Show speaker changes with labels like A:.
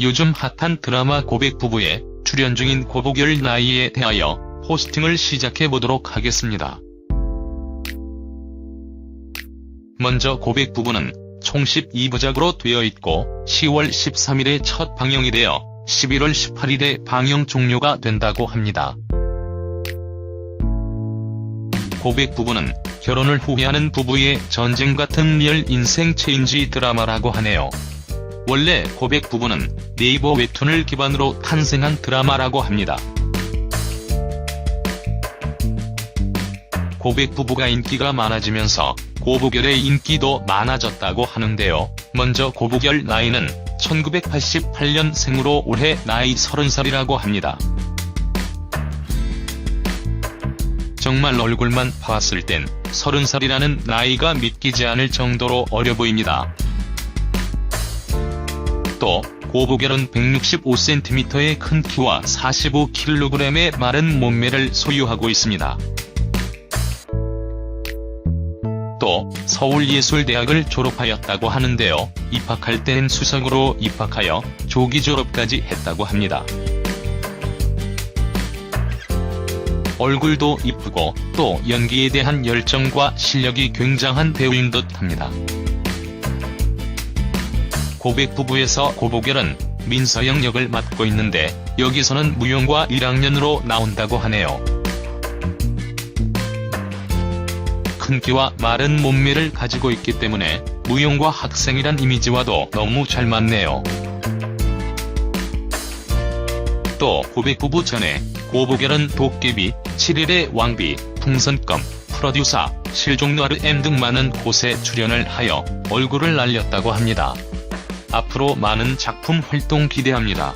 A: 요즘 핫한 드라마 고백 부부에 출연 중인 고보결 나이에 대하여 포스팅을 시작해 보도록 하겠습니다. 먼저 고백 부부는 총 12부작으로 되어 있고 10월 13일에 첫 방영이 되어 11월 18일에 방영 종료가 된다고 합니다. 고백 부부는 결혼을 후회하는 부부의 전쟁 같은 리얼 인생 체인지 드라마라고 하네요. 원래 고백 부부는 네이버 웹툰을 기반으로 탄생한 드라마라고 합니다. 고백 부부가 인기가 많아지면서 고부결의 인기도 많아졌다고 하는데요. 먼저 고부결 나이는 1988년 생으로 올해 나이 30살이라고 합니다. 정말 얼굴만 봤을 땐 30살이라는 나이가 믿기지 않을 정도로 어려 보입니다. 또 고부결은 165cm의 큰 키와 45kg의 마른 몸매를 소유하고 있습니다. 또 서울예술대학을 졸업하였다고 하는데요. 입학할 때는 수석으로 입학하여 조기 졸업까지 했다고 합니다. 얼굴도 이쁘고 또 연기에 대한 열정과 실력이 굉장한 배우인 듯 합니다. 고백 부부에서 고보결은 민서영 역을 맡고 있는데 여기서는 무용과 1학년으로 나온다고 하네요. 큰 키와 마른 몸매를 가지고 있기 때문에 무용과 학생이란 이미지와도 너무 잘 맞네요. 또 고백 부부 전에 고보결은 도깨비, 7일의 왕비, 풍선껌, 프로듀서, 실종누아르 M 등 많은 곳에 출연을 하여 얼굴을 날렸다고 합니다. 앞으로 많은 작품 활동 기대합니다.